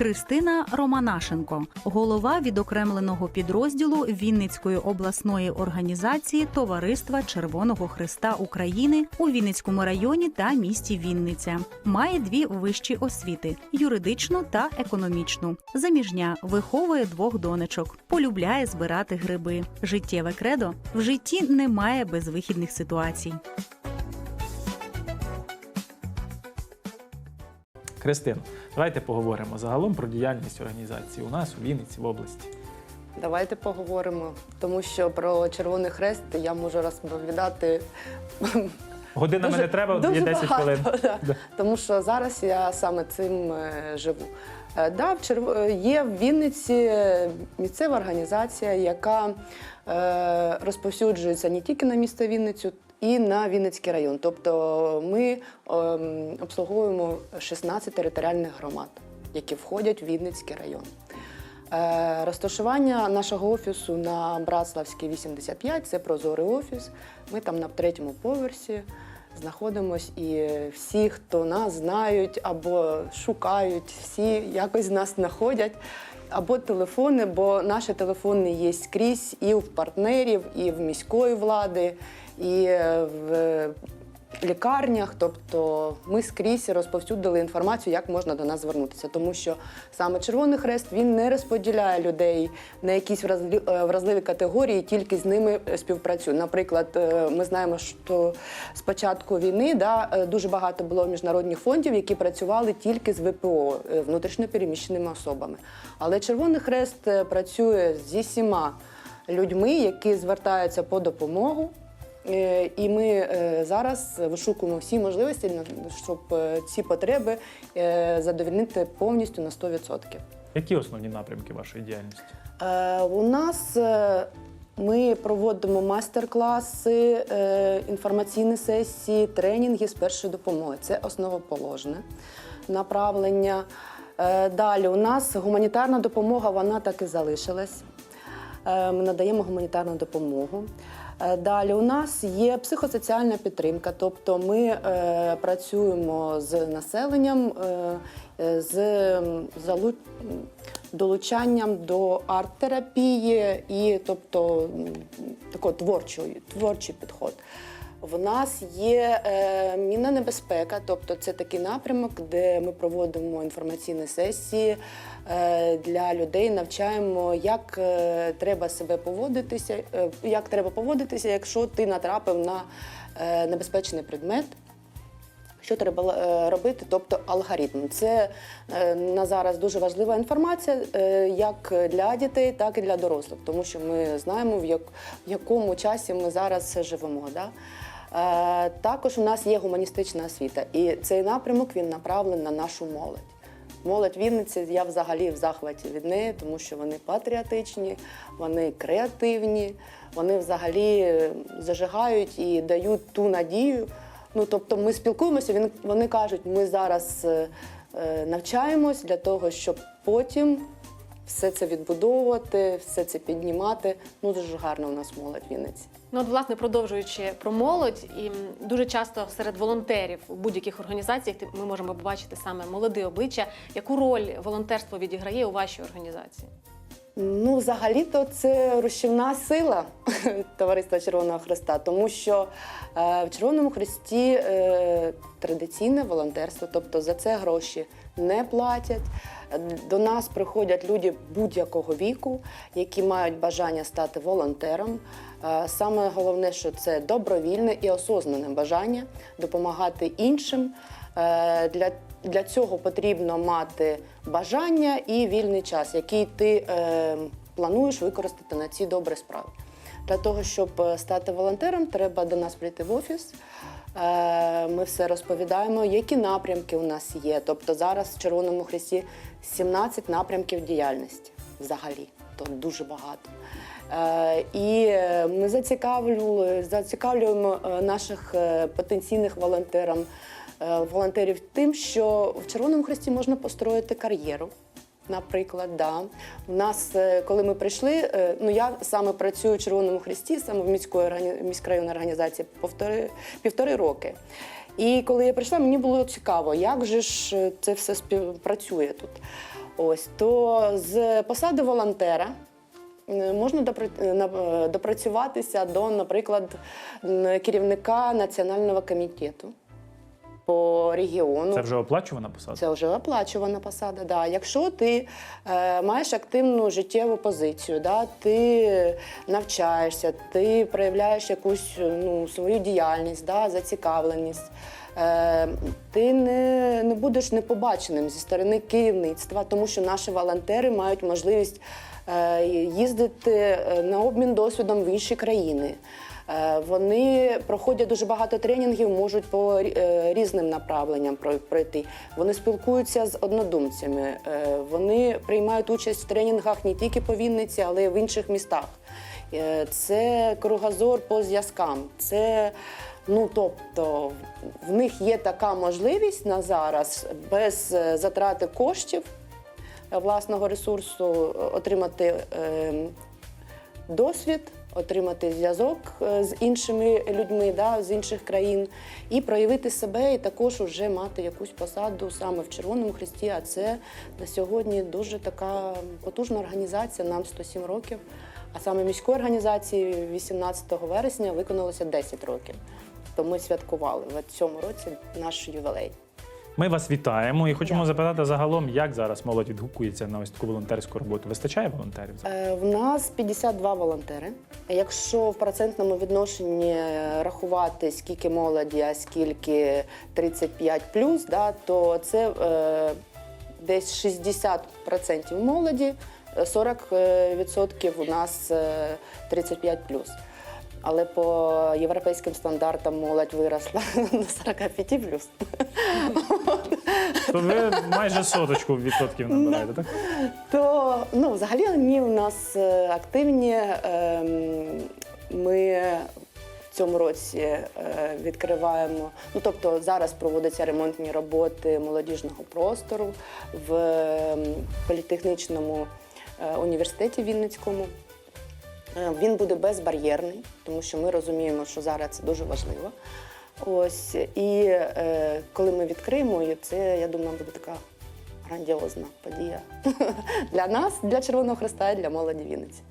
Кристина Романашенко, голова відокремленого підрозділу Вінницької обласної організації Товариства Червоного Христа України у Вінницькому районі та місті Вінниця. Має дві вищі освіти юридичну та економічну. Заміжня виховує двох донечок, полюбляє збирати гриби. Життєве кредо в житті немає безвихідних ситуацій. Христина, давайте поговоримо загалом про діяльність організації у нас у Вінниці в області. Давайте поговоримо, тому що про Червоний Хрест я можу розповідати Годинами не треба, є дуже 10 багато, хвилин. да. Да. Тому що зараз я саме цим е, живу. Е, Да, в Черв... е, Є в Вінниці місцева організація, яка е, розповсюджується не тільки на місто Вінницю, і на Вінницький район. Тобто ми ем, обслуговуємо 16 територіальних громад, які входять в Вінницький район. Е, Розташування нашого офісу на Братславській 85 це прозорий офіс. Ми там на третьому поверсі знаходимось, і всі, хто нас знають або шукають, всі якось нас знаходять. Або телефони, бо наші телефони є скрізь і в партнерів, і в міської влади, і в лікарнях. Тобто ми скрізь розповсюдили інформацію, як можна до нас звернутися. Тому що саме Червоний Хрест він не розподіляє людей на якісь вразлі- е, вразливі категорії, тільки з ними е, співпрацює. Наприклад, е, ми знаємо, що з початку війни да, дуже багато було міжнародних фондів, які працювали тільки з ВПО внутрішньопереміщеними особами. Але Червоний Хрест працює зі всіма людьми, які звертаються по допомогу. Е, І ми е, зараз вишукуємо всі можливості, щоб е, ці потреби задовольнити повністю на 100%. Які основні напрямки вашої діяльності? У нас ми проводимо майстер-класи, інформаційні сесії, тренінги з першої допомоги. Це основоположне направлення. Далі у нас гуманітарна допомога, вона так і залишилась. Ми надаємо гуманітарну допомогу. Е, Далі у нас є психосоціальна підтримка, тобто ми е, працюємо з населенням, е, е, з залу- долучанням до арт-терапії і тобто такий творчий, творчий підход. В нас є е, мінна небезпека, тобто це такий напрямок, де ми проводимо інформаційні сесії е, для людей, навчаємо, як е, треба себе поводитися, е, як треба поводитися, якщо ти натрапив на е, небезпечний предмет. Що треба е, робити, тобто алгоритм. Це е, на зараз дуже важлива інформація е, як для дітей, так і для дорослих, тому що ми знаємо, в, якому часі ми зараз живемо. Да? Е, Також у нас є гуманістична освіта, і цей напрямок він направлений на нашу молодь. Молодь Вінниці, я взагалі в захваті від неї, тому що вони патріотичні, вони креативні, вони взагалі е, зажигають і дають ту надію. Ну, тобто ми спілкуємося, вони кажуть, ми зараз е, навчаємось для того, щоб потім все це відбудовувати, все це піднімати. Ну, дуже гарна у нас молодь в Вінниці. Ну, от, власне, продовжуючи про молодь, і дуже часто серед волонтерів у будь-яких організаціях ми можемо побачити саме молоде обличчя. Яку роль волонтерство відіграє у вашій організації? Ну, взагалі-то це рушівна сила Товариства Червоного Христа, тому що е, в Червоному Христі е, традиційне волонтерство, тобто за це гроші не платять. До нас приходять люди будь-якого віку, які мають бажання стати волонтером. Е, Саме головне, що це добровільне і осознане бажання допомагати іншим. Е, Для, для цього потрібно мати бажання і вільний час, який ти е, плануєш використати на ці добрі справи. Для того, щоб е, стати волонтером, треба до нас прийти в офіс. Е, Ми все розповідаємо, які напрямки у нас є. Тобто зараз в Червоному Хресті 17 напрямків діяльності взагалі, то дуже багато. Е, І ми зацікавлюємо, е, наших потенційних волонтерам, е, волонтерів тим, що в Червоному Хресті можна построїти кар'єру. Наприклад, да. У нас, е, коли ми прийшли, е, ну я саме працюю в Червоному Хресті, саме в міської міськрайонній організації півтори, півтори роки. І коли я прийшла, мені було цікаво, як же ж е, це все співпрацює тут. Ось то з посади волонтера можна допра- на- допрацюватися до, наприклад, керівника національного комітету по регіону. Це вже оплачувана посада? Це вже оплачувана посада. Да. Якщо ти е, маєш активну життєву позицію, да, ти навчаєшся, ти проявляєш якусь ну, свою діяльність, да, зацікавленість. Е, ти не, не будеш непобаченим зі сторони керівництва, тому що наші волонтери мають можливість е, їздити е, на обмін досвідом в інші країни. Е, Вони проходять дуже багато тренінгів, можуть по е, різним направленням прой- пройти. Вони спілкуються з однодумцями. е, Вони приймають участь в тренінгах не тільки по Вінниці, але й в інших містах. Це кругозор по зв'язкам. Це ну тобто в них є така можливість на зараз без затрати коштів власного ресурсу отримати е, досвід, отримати зв'язок е, з іншими людьми да, з інших країн і проявити себе, і також вже мати якусь посаду саме в Червоному Хресті. А це на сьогодні дуже така потужна організація. Нам 107 років. А саме міської організації 18 вересня виконалося 10 років. То ми святкували в цьому році наш ювілей. Ми вас вітаємо і хочемо запитати загалом, як зараз молодь відгукується на ось таку волонтерську роботу. Вистачає волонтерів? Е, В нас 52 волонтери. Якщо в процентному відношенні е, рахувати, скільки молоді, а скільки 35 да, то це е, десь 60% молоді, е, 40% у нас е, 35 Але по європейським стандартам молодь виросла до 45 То ви майже соточку відсотків набираєте, так? То ну, взагалі вони у нас е, активні. Ем, Ми в цьому році е, відкриваємо. Ну тобто зараз проводяться ремонтні роботи молодіжного простору в ем, політехнічному е, університеті Вінницькому. Е, Він буде безбар'єрний, тому що ми розуміємо, що зараз це дуже важливо. Ось і е, коли ми відкриємо, і це я думаю, буде така грандіозна подія для нас, для Червоного Христа і для молоді Вінниці.